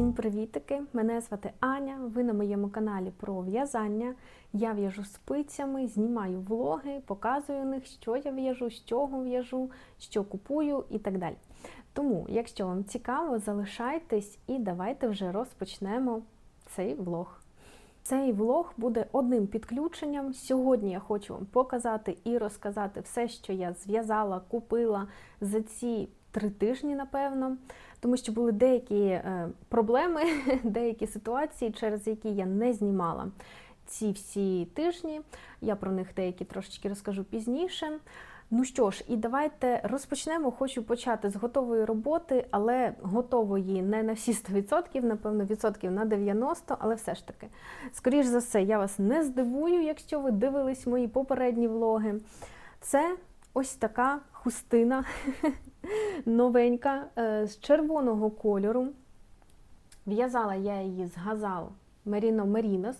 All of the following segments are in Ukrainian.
Всім привітики! Мене звати Аня. Ви на моєму каналі про в'язання. Я в'яжу спицями, знімаю влоги, показую них, що я в'яжу, з чого в'яжу, що купую і так далі. Тому, якщо вам цікаво, залишайтесь і давайте вже розпочнемо цей влог. Цей влог буде одним підключенням. Сьогодні я хочу вам показати і розказати все, що я зв'язала, купила за ці три тижні, напевно, тому що були деякі е, проблеми, деякі ситуації, через які я не знімала ці всі тижні. Я про них деякі трошечки розкажу пізніше. Ну що ж, і давайте розпочнемо. Хочу почати з готової роботи, але готової не на всі 100%, напевно, відсотків на 90%, але все ж таки, скоріш за все, я вас не здивую, якщо ви дивились мої попередні влоги. Це ось така хустина новенька е, з червоного кольору. В'язала я її з газал Merino Merinos,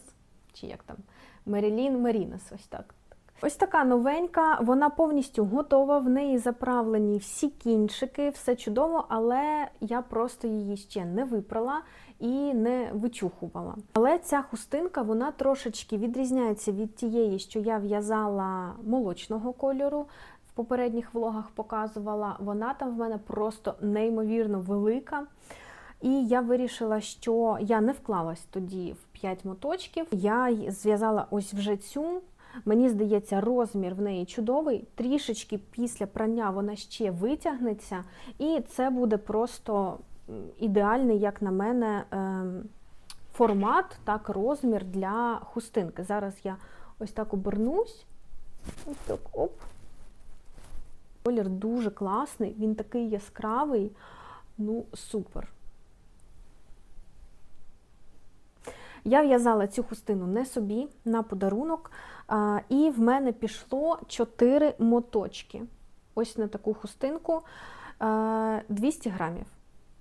чи як там, Мерілін Мерінос, ось так. Ось така новенька, вона повністю готова, в неї заправлені всі кінчики, все чудово, але я просто її ще не випрала і не вичухувала. Але ця хустинка вона трошечки відрізняється від тієї, що я в'язала молочного кольору. В попередніх влогах показувала, вона там в мене просто неймовірно велика. І я вирішила, що я не вклалась тоді в 5 моточків. Я зв'язала ось вже цю. Мені здається, розмір в неї чудовий. Трішечки після прання вона ще витягнеться, і це буде просто ідеальний, як на мене, ем, формат, так, розмір для хустинки. Зараз я ось так обернусь. Ось так, оп. Колір дуже класний, він такий яскравий, ну, супер. Я в'язала цю хустину не собі на подарунок, і в мене пішло 4 моточки. Ось на таку хустинку 200 грамів.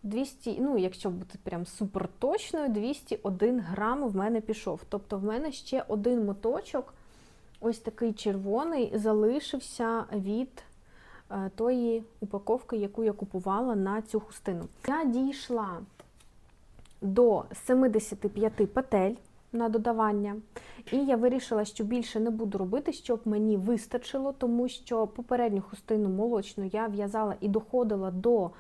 200, ну, якщо бути прям супер точною, 201 грам в мене пішов. Тобто в мене ще один моточок, ось такий червоний, залишився від тої упаковки, яку я купувала на цю хустину. Я дійшла до 75 петель на додавання. І я вирішила, що більше не буду робити, щоб мені вистачило, тому що попередню хустину молочну я в'язала і доходила до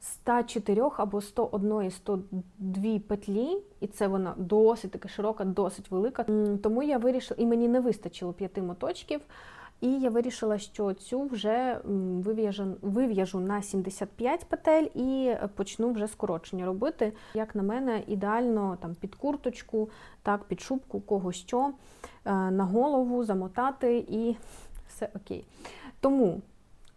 104 або 101, 102 петлі, і це вона досить така широка, досить велика. Тому я вирішила, і мені не вистачило п'яти моточків. І я вирішила, що цю вже вив'яжу на 75 петель і почну вже скорочення робити. Як на мене, ідеально там під курточку, так, під шубку, кого що, е, на голову замотати і все окей. Тому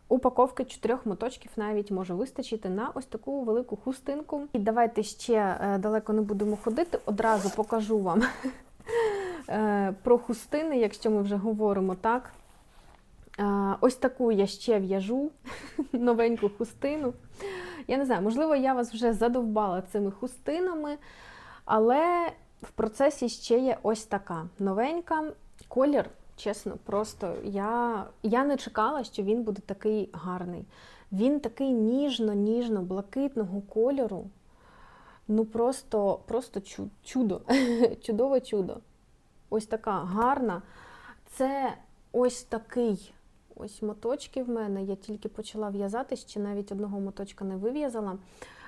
упаковки чотирьох моточків навіть може вистачити на ось таку велику хустинку. І давайте ще е, далеко не будемо ходити, одразу покажу вам е, про хустини, якщо ми вже говоримо так. Ось таку я ще в'яжу новеньку хустину. Я не знаю, можливо, я вас вже задовбала цими хустинами, але в процесі ще є ось така новенька. Колір, чесно, просто я я не чекала, що він буде такий гарний. Він такий ніжно-ніжно, блакитного кольору. Ну, просто просто чудо, чудове чудо. Ось така гарна. Це ось такий ось моточки в мене. Я тільки почала в'язати, ще навіть одного моточка не вив'язала.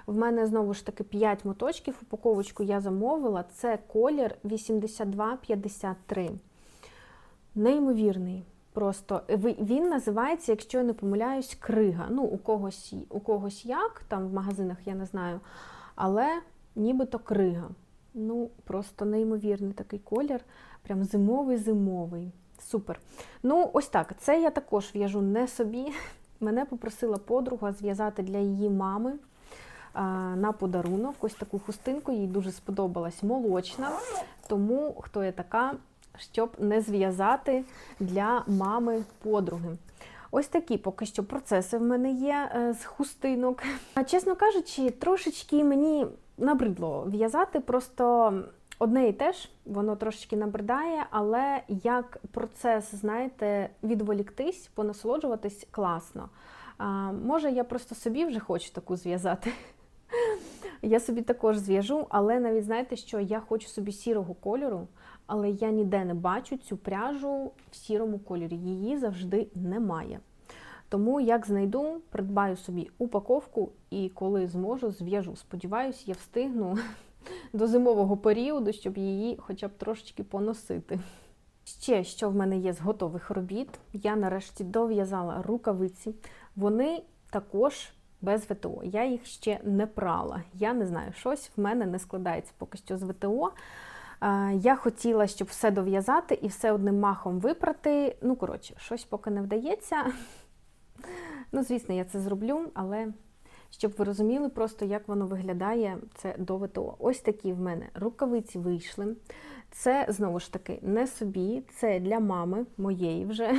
В мене знову ж таки 5 моточків, упаковочку я замовила. Це колір 8253. Неймовірний. Просто він називається, якщо я не помиляюсь, крига. Ну, у когось у когось як, там в магазинах я не знаю. Але нібито крига. Ну, просто неймовірний такий колір, прям зимовий-зимовий. Супер. Ну, ось так. Це я також в'яжу не собі. Мене попросила подруга зв'язати для її мами на подарунок. Ось таку хустинку, їй дуже сподобалась молочна. Тому хто я така, щоб не зв'язати для мами подруги. Ось такі поки що процеси в мене є е, з хустинок. Чесно кажучи, трошечки мені набридло в'язати, просто Одне і теж, воно трошечки набридає, але як процес, знаєте, відволіктись, понасолоджуватись класно. А, Може, я просто собі вже хочу таку зв'язати. Я собі також зв'яжу, але навіть знаєте, що я хочу собі сірого кольору, але я ніде не бачу цю пряжу в сірому кольорі. Її завжди немає. Тому як знайду, придбаю собі упаковку і коли зможу, зв'яжу. Сподіваюсь, я встигну до зимового періоду, щоб її хоча б трошечки поносити. Ще що в мене є з готових робіт, я нарешті дов'язала рукавиці. Вони також без ВТО. Я їх ще не прала. Я не знаю, щось в мене не складається поки що з ВТО. Е, Я хотіла, щоб все дов'язати і все одним махом випрати. Ну, коротше, щось поки не вдається. Ну, звісно, я це зроблю, але щоб ви розуміли просто, як воно виглядає, це до ВТО. Ось такі в мене рукавиці вийшли. Це, знову ж таки, не собі, це для мами моєї вже.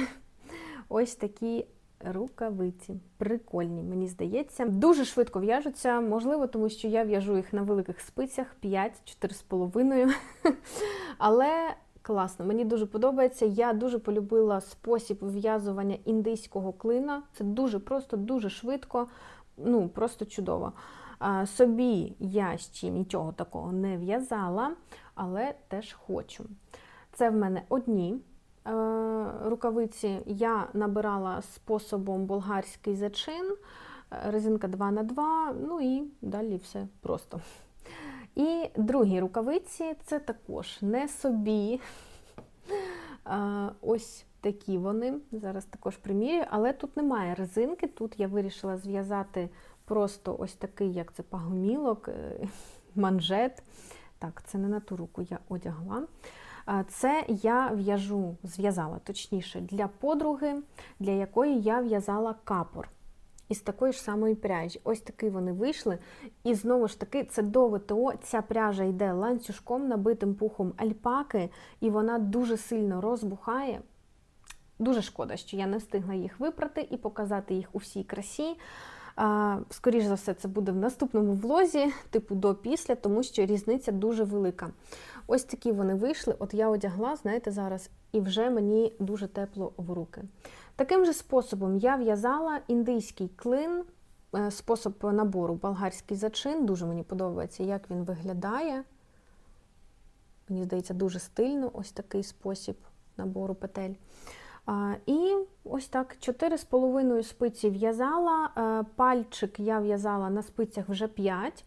Ось такі рукавиці. Прикольні, мені здається. Дуже швидко в'яжуться, можливо, тому що я в'яжу їх на великих спицях 5-4,5. Але класно, мені дуже подобається. Я дуже полюбила спосіб в'язування індийського клина. Це дуже просто, дуже швидко, ну просто чудово. Собі я ще нічого такого не в'язала, але теж хочу. Це в мене одні е, рукавиці. Я набирала способом болгарський зачин, е, резинка 2х2, ну і далі все просто. І другі рукавиці це також не собі. Ось такі вони. Зараз також примірюю, але тут немає резинки. Тут я вирішила зв'язати просто ось такий, як це пагомілок, е, манжет. Так, це не на ту руку я одягла. Це я в'яжу, зв'язала точніше, для подруги, для якої я в'язала капор із такої ж самої пряжі. Ось такий вони вийшли. І знову ж таки, це до ВТО. Ця пряжа йде ланцюжком, набитим пухом альпаки, і вона дуже сильно розбухає. Дуже шкода, що я не встигла їх випрати і показати їх у всій красі. Скоріше за все, це буде в наступному влозі, типу до-після, тому що різниця дуже велика. Ось такі вони вийшли. От я одягла, знаєте, зараз, і вже мені дуже тепло в руки. Таким же способом я в'язала індийський клин, е, спосіб набору болгарський зачин. Дуже мені подобається, як він виглядає. Мені здається, дуже стильно ось такий спосіб набору петель. І ось так 4,5 спиці в'язала, е, пальчик я в'язала на спицях вже 5.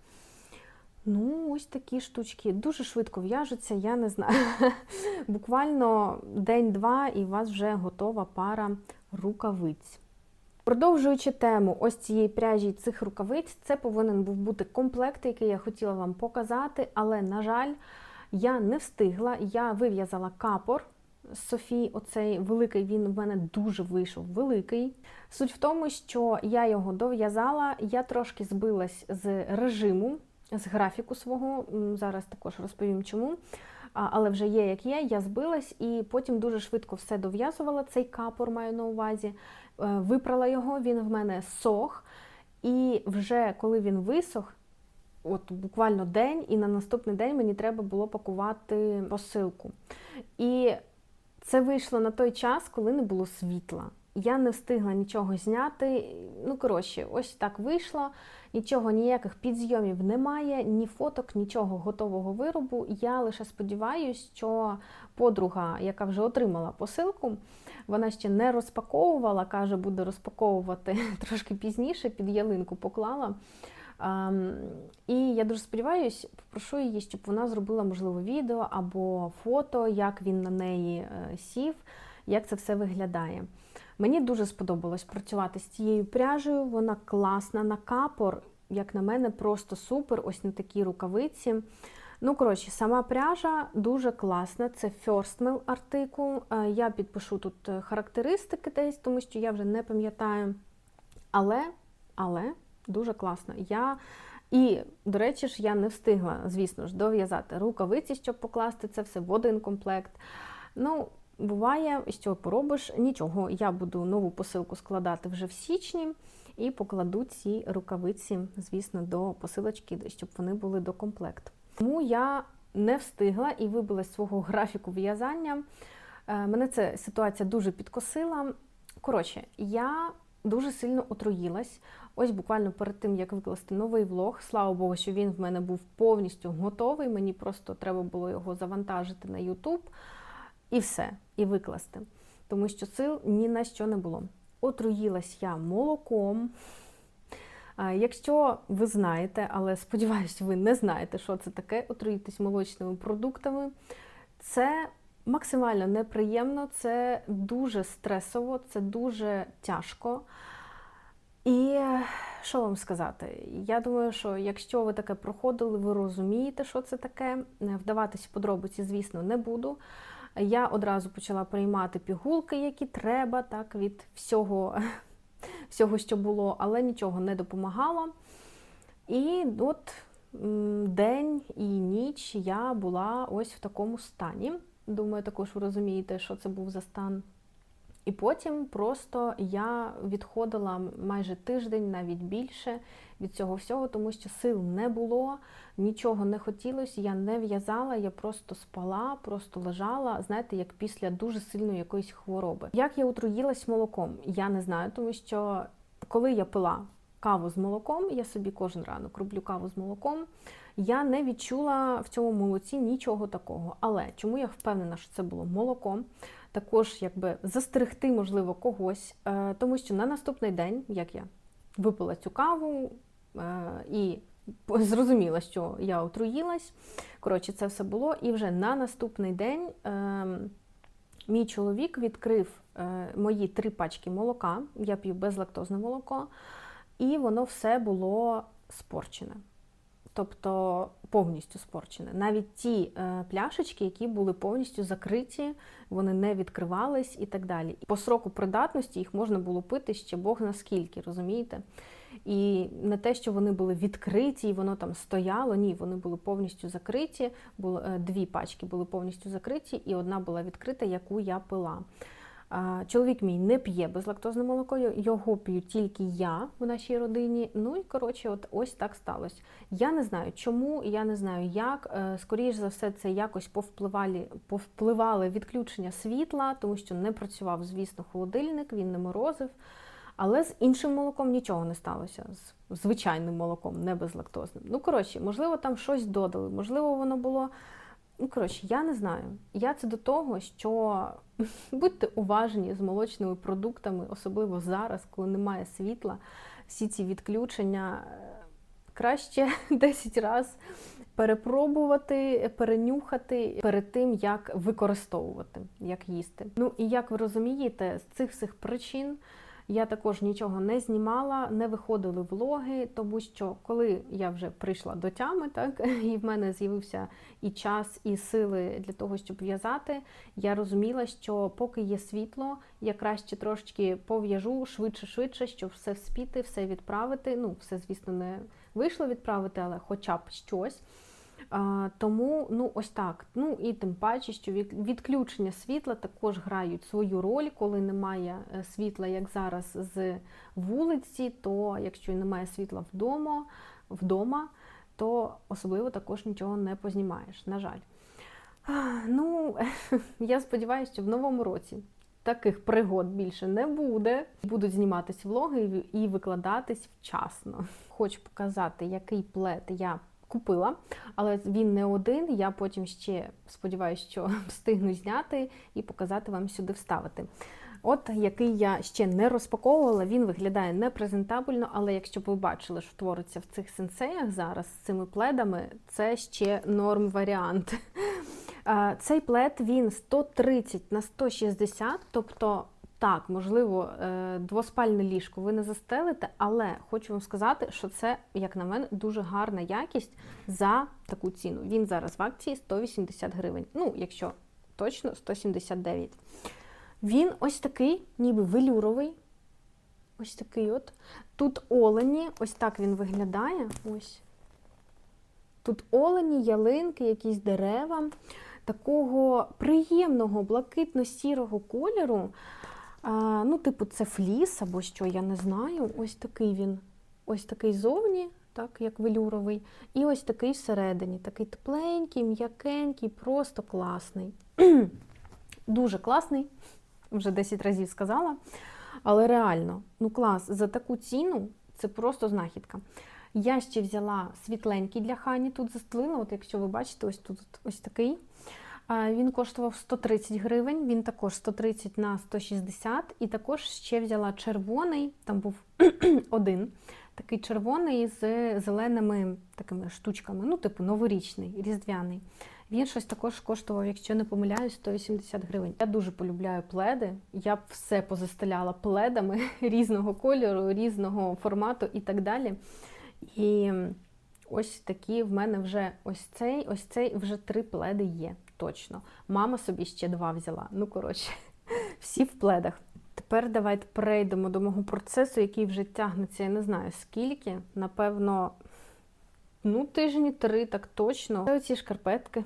Ну, ось такі штучки. Дуже швидко в'яжуться, я не знаю. Буквально день-два, і у вас вже готова пара рукавиць. Продовжуючи тему ось цієї пряжі цих рукавиць, це повинен був бути комплект, який я хотіла вам показати, але, на жаль, я не встигла. Я вив'язала капор. Софії, оцей великий, він в мене дуже вийшов великий. Суть в тому, що я його дов'язала, я трошки збилась з режиму, з графіку свого. Зараз також розповім чому. Але вже є, як є, я збилась і потім дуже швидко все дов'язувала. Цей капор маю на увазі, е, випрала його, він в мене сох. І вже коли він висох, от буквально день, і на наступний день мені треба було пакувати посилку. І це вийшло на той час, коли не було світла. Я не встигла нічого зняти. Ну, коротше, ось так вийшло. Нічого, ніяких підзйомів немає, ні фоток, нічого готового виробу. Я лише сподіваюся, що подруга, яка вже отримала посилку, вона ще не розпаковувала, каже, буде розпаковувати трошки пізніше, під ялинку поклала. І я дуже сподіваюся, попрошу її, щоб вона зробила, можливо, відео або фото, як він на неї е, сів, як це все виглядає. Мені дуже сподобалось працювати з цією пряжею, вона класна на капор, як на мене, просто супер. Ось на такі рукавиці. Ну, коротше, сама пряжа дуже класна. Це First Mill артикул. Е, я підпишу тут е, характеристики десь, тому що я вже не пам'ятаю. Але, але дуже класно. Я і, до речі ж, я не встигла, звісно ж, дов'язати рукавиці, щоб покласти це все в один комплект. Ну, буває, що поробиш, нічого. Я буду нову посилку складати вже в січні і покладу ці рукавиці, звісно, до посилочки, щоб вони були до комплекту. Тому я не встигла і вибила з свого графіку в'язання. Е, мене ця ситуація дуже підкосила. Коротше, я дуже сильно отруїлась. Ось буквально перед тим, як викласти новий влог, слава Богу, що він в мене був повністю готовий. Мені просто треба було його завантажити на YouTube і все, і викласти. Тому що сил ні на що не було. Отруїлась я молоком. Якщо ви знаєте, але сподіваюся, ви не знаєте, що це таке, отруїтись молочними продуктами, це максимально неприємно, це дуже стресово, це дуже тяжко. І що вам сказати? Я думаю, що якщо ви таке проходили, ви розумієте, що це таке. Е, Вдаватись в подробиці, звісно, не буду. Я одразу почала приймати пігулки, які треба, так, від всього, всього, що було, але нічого не допомагало. І от день і ніч я була ось в такому стані. Думаю, також ви розумієте, що це був за стан. І потім просто я відходила майже тиждень, навіть більше від цього всього, тому що сил не було, нічого не хотілося, я не в'язала, я просто спала, просто лежала, знаєте, як після дуже сильної якоїсь хвороби. Як я отруїлась молоком? Я не знаю, тому що коли я пила каву з молоком, я собі кожен ранок роблю каву з молоком. Я не відчула в цьому молоці нічого такого. Але чому я впевнена, що це було молоко? Також якби застерегти, можливо, когось, е, тому що на наступний день, як я випила цю каву е, і зрозуміла, що я отруїлась. Коротше, це все було. І вже на наступний день е, мій чоловік відкрив е, мої три пачки молока. Я п'ю безлактозне молоко, і воно все було спорчене. Тобто повністю спорчене. Навіть ті е, пляшечки, які були повністю закриті, вони не відкривались і так далі. По сроку придатності їх можна було пити ще Бог наскільки, розумієте? І не те, що вони були відкриті, і воно там стояло. Ні, вони були повністю закриті. Було, е, дві пачки були повністю закриті, і одна була відкрита, яку я пила. Чоловік мій не п'є безлактозне молоко, його п'ю тільки я в нашій родині. Ну і коротше, от ось так сталося. Я не знаю, чому, я не знаю як. Е, Скоріше за все, це якось повпливали, повпливали відключення світла, тому що не працював, звісно, холодильник, він не морозив. Але з іншим молоком нічого не сталося. З звичайним молоком, не безлактозним. Ну, коротше, можливо, там щось додали, можливо, воно було. Ну, коротше, я не знаю. Я це до того, що будьте уважні з молочними продуктами, особливо зараз, коли немає світла, всі ці відключення краще 10 разів перепробувати, перенюхати перед тим, як використовувати, як їсти. Ну і як ви розумієте, з цих всіх причин. Я також нічого не знімала, не виходили влоги, тому що коли я вже прийшла до тями, так і в мене з'явився і час, і сили для того, щоб в'язати, я розуміла, що поки є світло, я краще трошечки пов'яжу швидше-швидше, щоб все вспіти, все відправити. Ну, все, звісно, не вийшло відправити, але хоча б щось. Тому ну ось так. Ну і тим паче, що відключення світла також грають свою роль, коли немає е, світла, як зараз з вулиці, то якщо немає світла вдома, вдома, то особливо також нічого не познімаєш. На жаль. Ну, я сподіваюся, що в новому році. Таких пригод більше не буде. Будуть зніматись влоги і викладатись вчасно. Хочу показати, який плед я купила, але він не один. Я потім ще сподіваюся, що встигну зняти і показати вам сюди вставити. От який я ще не розпаковувала, він виглядає непрезентабельно, але якщо ви бачили, що твориться в цих сенсеях зараз з цими пледами, це ще норм варіант. Цей плед він 130 на 160, тобто так, можливо, е, двоспальне ліжко ви не застелите, але хочу вам сказати, що це, як на мене, дуже гарна якість за таку ціну. Він зараз в акції 180 гривень. Ну, якщо точно 179. Він ось такий, ніби велюровий. Ось такий от. Тут олені, ось так він виглядає. Ось. Тут олені, ялинки, якісь дерева. Такого приємного блакитно-сірого кольору. Ну, типу, це фліс або що, я не знаю. Ось такий він, ось такий зовні, так, як велюровий, і ось такий всередині. Такий тепленький, м'якенький, просто класний. Дуже класний, вже 10 разів сказала. Але реально, ну клас, за таку ціну це просто знахідка. Я ще взяла світленький для Хані, тут застелила, от якщо ви бачите, ось тут ось такий. Він коштував 130 гривень, він також 130 на 160. І також ще взяла червоний, там був один, такий червоний з зеленими такими штучками, ну, типу новорічний, різдвяний. Він щось також коштував, якщо не помиляюсь, 180 гривень. Я дуже полюбляю пледи. Я б все позастеляла пледами різного кольору, різного формату і так далі. І ось такі в мене вже ось цей, ось цей вже три пледи є. Точно. Мама собі ще два взяла. Ну, коротше, всі в пледах. Тепер давайте перейдемо до мого процесу, який вже тягнеться, я не знаю скільки. Напевно, ну, тижні три, так точно. Це оці шкарпетки,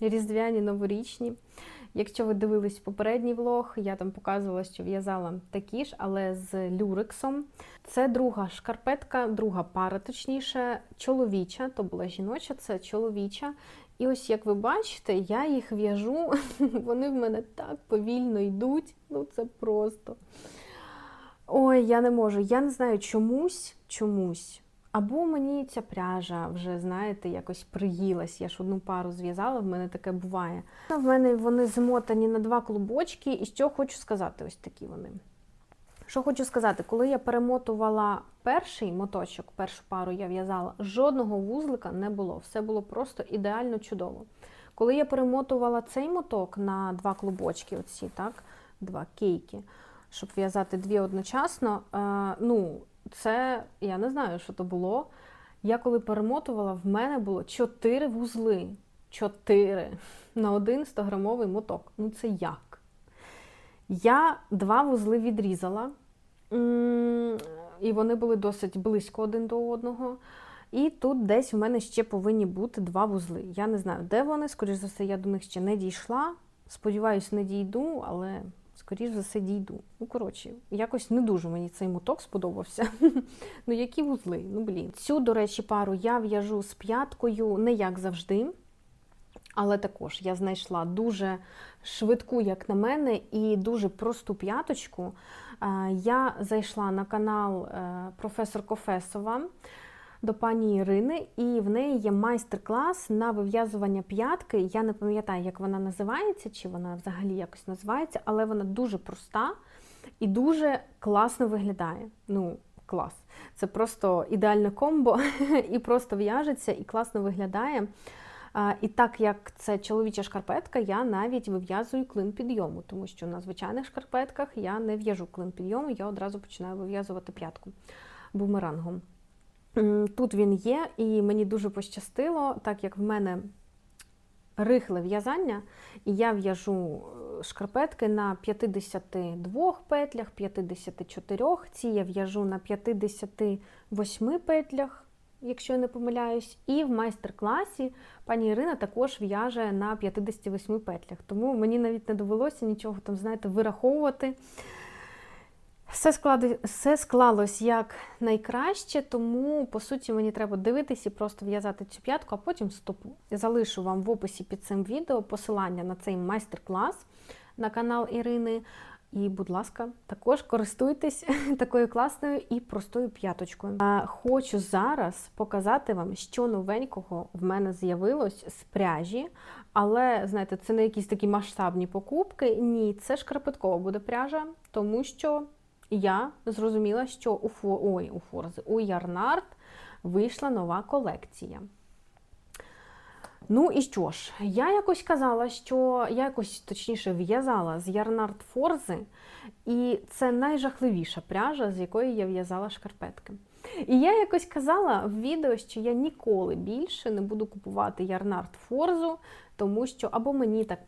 різдвяні, новорічні. Якщо ви дивились попередній влог, я там показувала, що в'язала такі ж, але з люрексом. Це друга шкарпетка, друга пара, точніше, чоловіча, то була жіноча, це чоловіча. І ось, як ви бачите, я їх в'яжу, вони в мене так повільно йдуть. Ну це просто. Ой, я не можу. Я не знаю чомусь, чомусь. Або мені ця пряжа вже, знаєте, якось приїлась. Я ж одну пару зв'язала, в мене таке буває. В мене вони змотані на два клубочки, і що хочу сказати, ось такі вони. Що хочу сказати, коли я перемотувала перший моточок, першу пару я в'язала, жодного вузлика не було. Все було просто ідеально чудово. Коли я перемотувала цей моток на два клубочки, оці, так, два кейки, щоб в'язати дві одночасно, е, ну, це я не знаю, що то було. Я коли перемотувала, в мене було чотири вузли. Чотири на один 100-грамовий моток. Ну це як? Я два вузли відрізала, і вони були досить близько один до одного. І тут десь в мене ще повинні бути два вузли. Я не знаю, де вони, скоріш за все, я до них ще не дійшла. Сподіваюсь, не дійду, але скоріш за все дійду. Ну, коротше, якось не дуже мені цей моток сподобався. ну, які вузли? Ну, блін. Цю, до речі, пару я в'яжу з п'яткою, не як завжди. Але також я знайшла дуже швидку, як на мене, і дуже просту п'яточку. Я зайшла на канал е, професор Кофесова до пані Ірини, і в неї є майстер-клас на вив'язування п'ятки. Я не пам'ятаю, як вона називається, чи вона взагалі якось називається, але вона дуже проста і дуже класно виглядає. Ну, клас. Це просто ідеальне комбо, і просто в'яжеться, і класно виглядає. І так як це чоловіча шкарпетка, я навіть вив'язую клин підйому, тому що на звичайних шкарпетках я не в'яжу клин підйому, я одразу починаю вив'язувати п'ятку бумерангом. Тут він є, і мені дуже пощастило, так як в мене рихле в'язання, і я в'яжу е, шкарпетки на 52 петлях, 54. Ці я в'яжу на 58 петлях якщо я не помиляюсь, і в майстер-класі пані Ірина також в'яже на 58 петлях. Тому мені навіть не довелося нічого там, знаєте, вираховувати. Все склади, все склалось як найкраще, тому, по суті, мені треба дивитися і просто в'язати цю п'ятку, а потім стопу. Залишу вам в описі під цим відео посилання на цей майстер-клас на канал Ірини. І, будь ласка, також користуйтесь такою класною і простою п'яточкою. Хочу зараз показати вам, що новенького в мене з'явилось з пряжі. Але, знаєте, це не якісь такі масштабні покупки. Ні, це шкарпеткова буде пряжа, тому що я зрозуміла, що у Фо... Ой, у Форзи, у Ярнард вийшла нова колекція. Ну і що ж, я якось казала, що я якось точніше в'язала з Ярнард Форзи, і це найжахливіша пряжа, з якої я в'язала шкарпетки. І я якось казала в відео, що я ніколи більше не буду купувати Ярнард Форзу, тому що або мені так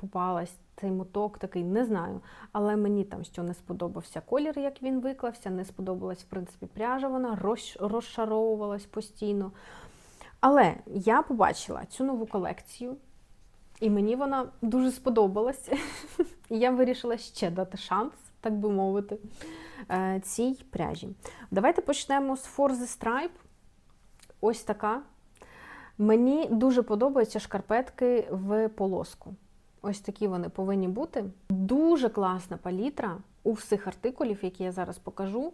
попалась цей моток такий, не знаю. Але мені там що не сподобався колір, як він виклався, не сподобалась, в принципі, пряжа, вона розшаровувалась постійно. Але я побачила цю нову колекцію, і мені вона дуже сподобалась. І я вирішила ще дати шанс, так би мовити, е, цій пряжі. Давайте почнемо з For the Stripe. Ось така. Мені дуже подобаються шкарпетки в полоску. Ось такі вони повинні бути. Дуже класна палітра. у всіх артикулів, які я зараз покажу.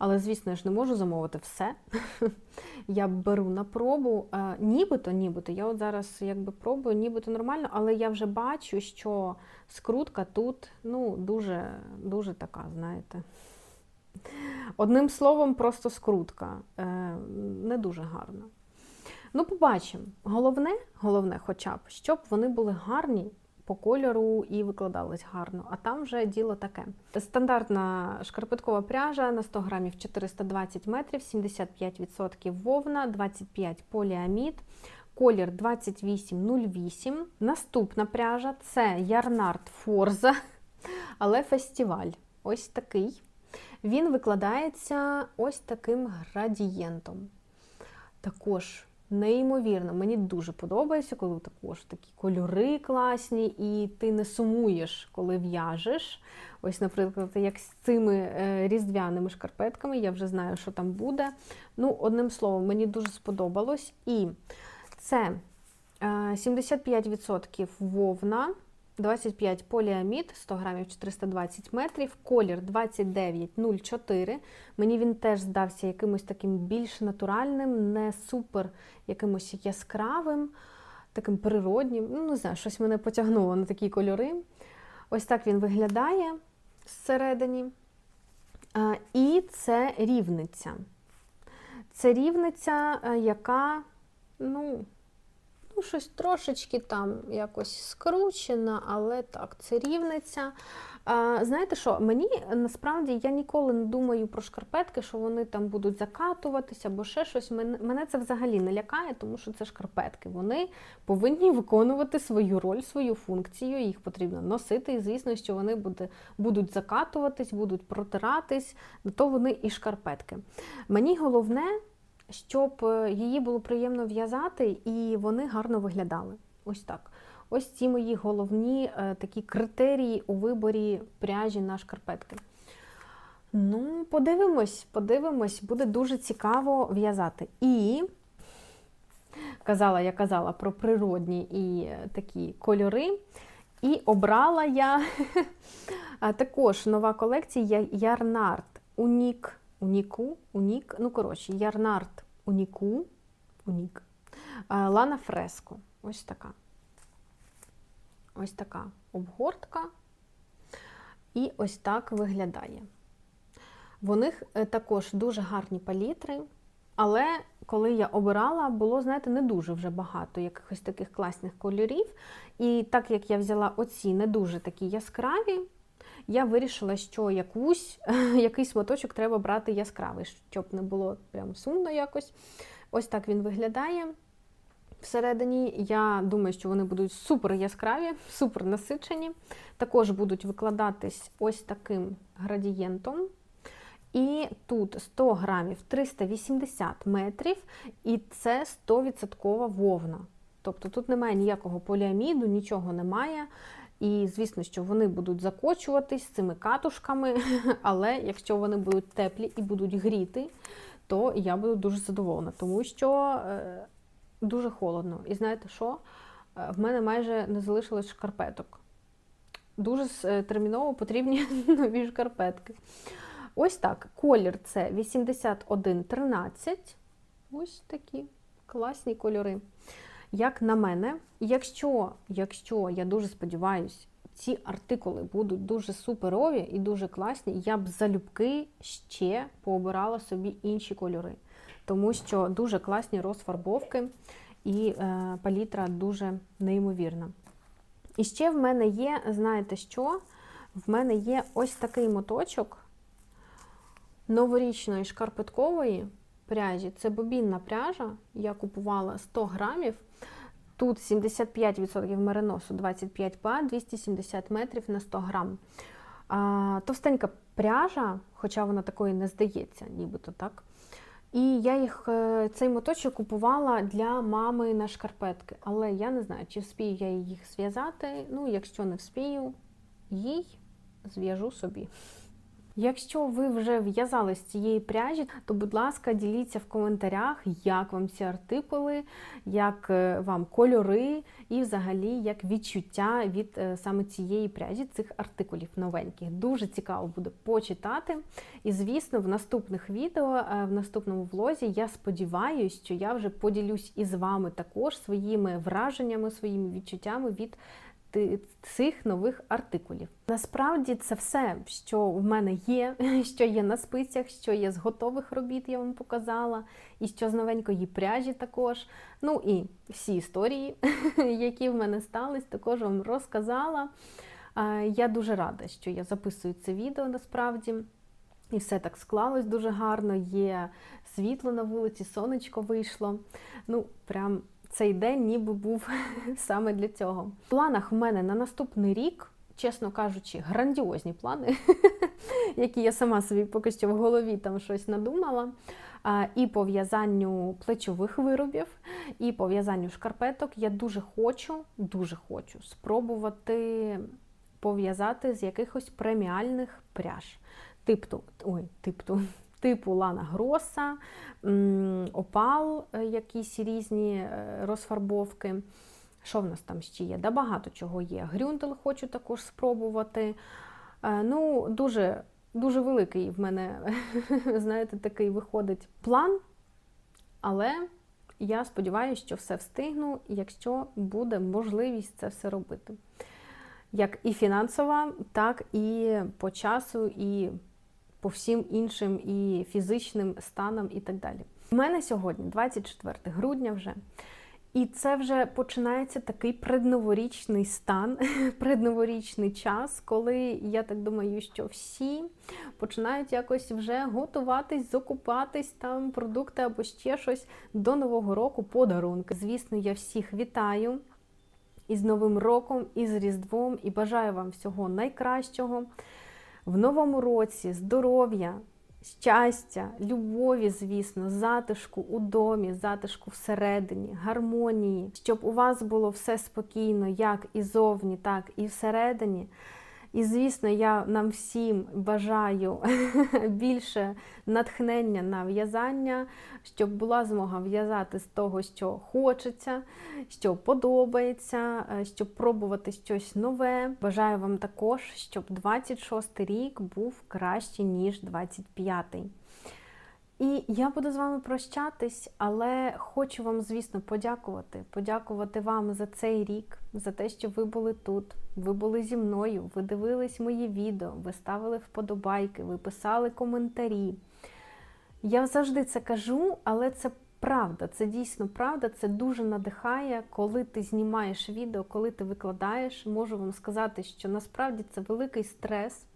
Але, звісно, я ж не можу замовити все. я беру на пробу. Е, Нібито, нібито, я от зараз якби пробую, нібито нормально, але я вже бачу, що скрутка тут ну, дуже, дуже така, знаєте. Одним словом, просто скрутка. Е, Не дуже гарна. Ну, побачимо. Головне, головне, хоча б, щоб вони були гарні по кольору і викладались гарно. А там вже діло таке. Стандартна шкарпеткова пряжа на 100 грамів 420 метрів, 75% вовна, 25 поліамід. Колір 2808. Наступна пряжа це Ярнард Форза, але фестиваль. Ось такий. Він викладається ось таким градієнтом. Також неймовірно, мені дуже подобається, коли також такі кольори класні, і ти не сумуєш, коли в'яжеш. Ось, наприклад, як з цими е, різдвяними шкарпетками, я вже знаю, що там буде. Ну, одним словом, мені дуже сподобалось. І це 75% вовна. 25 поліамід, 100 грамів 420 метрів, колір 2904. Мені він теж здався якимось таким більш натуральним, не супер якимось яскравим, таким природнім. Ну, не знаю, щось мене потягнуло на такі кольори. Ось так він виглядає зсередині. І це рівниця. Це рівниця, яка, ну, Щось трошечки там якось скручено, але так, це рівниця. А, Знаєте що, мені насправді я ніколи не думаю про шкарпетки, що вони там будуть закатуватися або ще щось. Мене, мене це взагалі не лякає, тому що це шкарпетки. Вони повинні виконувати свою роль, свою функцію, їх потрібно носити. І звісно, що вони буде, будуть закатуватись, будуть протиратись, то вони і шкарпетки. Мені головне щоб е, її було приємно в'язати і вони гарно виглядали. Ось так. Ось ці мої головні е, такі критерії у виборі пряжі на шкарпетки. Ну, подивимось, подивимось, буде дуже цікаво в'язати. І казала, я казала про природні і е, такі кольори. І обрала я також нова колекція Ярнард Унік Уніку, Унік, ну, коротше, Ярнард Уніку, Унік, Лана Фреско. Ось така. Ось така обгортка. І ось так виглядає. В них е, також дуже гарні палітри, але коли я обирала, було, знаєте, не дуже вже багато якихось таких класних кольорів. І так як я взяла оці не дуже такі яскраві, я вирішила, що якусь, якийсь моточок треба брати яскравий, щоб не було прям сумно якось. Ось так він виглядає. Всередині, я думаю, що вони будуть супер яскраві, супер насичені. Також будуть викладатись ось таким градієнтом. І тут 100 грамів 380 метрів, і це 100% вовна. Тобто тут немає ніякого поліаміду, нічого немає. І, звісно, що вони будуть закочуватись цими катушками, але якщо вони будуть теплі і будуть гріти, то я буду дуже задоволена, тому що е, дуже холодно. І знаєте що? Е, в мене майже не залишилось шкарпеток. Дуже е, терміново потрібні нові шкарпетки. Ось так. Колір це 8113. Ось такі класні кольори. Як на мене, якщо, якщо я дуже сподіваюся, ці артикули будуть дуже суперові і дуже класні, я б залюбки ще пообирала собі інші кольори, тому що дуже класні розфарбовки і е, палітра дуже неймовірна. І ще в мене є, знаєте що? В мене є ось такий моточок новорічної шкарпеткової пряжі. Це бобінна пряжа. Я купувала 100 грамів. Тут 75% мериносу, 25 па, 270 метрів на 100 грам. А, Товстенька пряжа, хоча вона такої не здається, нібито так. І я їх, е, цей моточок купувала для мами на шкарпетки. Але я не знаю, чи вспію я їх зв'язати. Ну, якщо не вспію, їй зв'яжу собі. Якщо ви вже в'язали з цієї пряжі, то будь ласка, діліться в коментарях, як вам ці артикули, як е, вам кольори і взагалі як відчуття від е, саме цієї пряжі, цих артикулів новеньких. Дуже цікаво буде почитати. І, звісно, в наступних відео, е, в наступному влозі, я сподіваюся, що я вже поділюсь із вами також своїми враженнями, своїми відчуттями від цих нових артикулів. Насправді це все, що в мене є, що є на спицях, що є з готових робіт, я вам показала, і що з новенької пряжі також. Ну і всі історії, які в мене стались, також вам розказала. Я дуже рада, що я записую це відео насправді. І все так склалось дуже гарно. Є світло на вулиці, сонечко вийшло. Ну, прям цей день ніби був саме для цього. В планах в мене на наступний рік, чесно кажучи, грандіозні плани, які я сама собі поки що в голові там щось надумала. І по в'язанню плечових виробів, і по в'язанню шкарпеток я дуже хочу, дуже хочу спробувати пов'язати з якихось преміальних пряж. Типу, ой, типу, типу Лана Гроса, опал, е, якісь різні е, розфарбовки. Що в нас там ще є? Да багато чого є. Грюндел хочу також спробувати. Е, Ну, дуже, дуже великий в мене, знаєте, такий виходить план. Але я сподіваюся, що все встигну, якщо буде можливість це все робити. Як і фінансова, так і по часу, і по всім іншим і фізичним станам, і так далі. У мене сьогодні 24 грудня вже. І це вже починається такий предноворічний стан, предноворічний час, коли я так думаю, що всі починають якось вже готуватись, закупатись там продукти або ще щось до Нового року, подарунки. Звісно, я всіх вітаю із Новим роком, і з Різдвом, і бажаю вам всього найкращого в новому році, здоров'я, щастя, любові, звісно, затишку у домі, затишку всередині, гармонії, щоб у вас було все спокійно, як і зовні, так і всередині. І, звісно, я нам всім бажаю більше натхнення на в'язання, щоб була змога в'язати з того, що хочеться, що подобається, е, щоб пробувати щось нове. Бажаю вам також, щоб 26 рік був краще, ніж 25-й. І я буду з вами прощатись, але хочу вам, звісно, подякувати. Подякувати вам за цей рік, за те, що ви були тут, ви були зі мною, ви дивились мої відео, ви ставили вподобайки, ви писали коментарі. Я завжди це кажу, але це правда, це дійсно правда, це дуже надихає, коли ти знімаєш відео, коли ти викладаєш. Можу вам сказати, що насправді це великий стрес.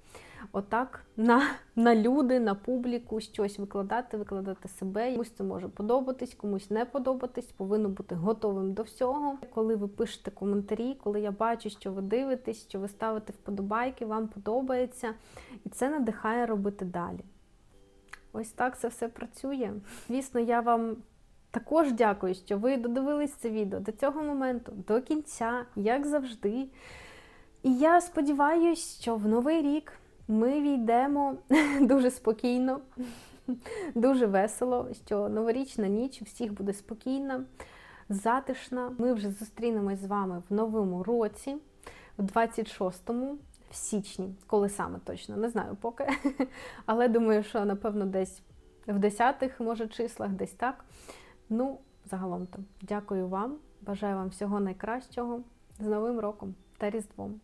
Отак на, на люди, на публіку щось викладати, викладати себе. Комусь це може подобатись, комусь не подобатись, повинно бути готовим до всього. Коли ви пишете коментарі, коли я бачу, що ви дивитесь, що ви ставите вподобайки, вам подобається, і це надихає робити далі. Ось так це все працює. Звісно, я вам також дякую, що ви додивились це відео до цього моменту, до кінця, як завжди. І я сподіваюся, що в новий рік ми війдемо дуже спокійно, дуже весело, що новорічна ніч всіх буде спокійна, затишна. Ми вже зустрінемось з вами в новому році, в 26-му, в січні, коли саме точно, не знаю поки. Але думаю, що напевно десь в 10-х, може, числах, десь так. Ну, загалом то дякую вам. Бажаю вам всього найкращого з Новим роком та Різдвом.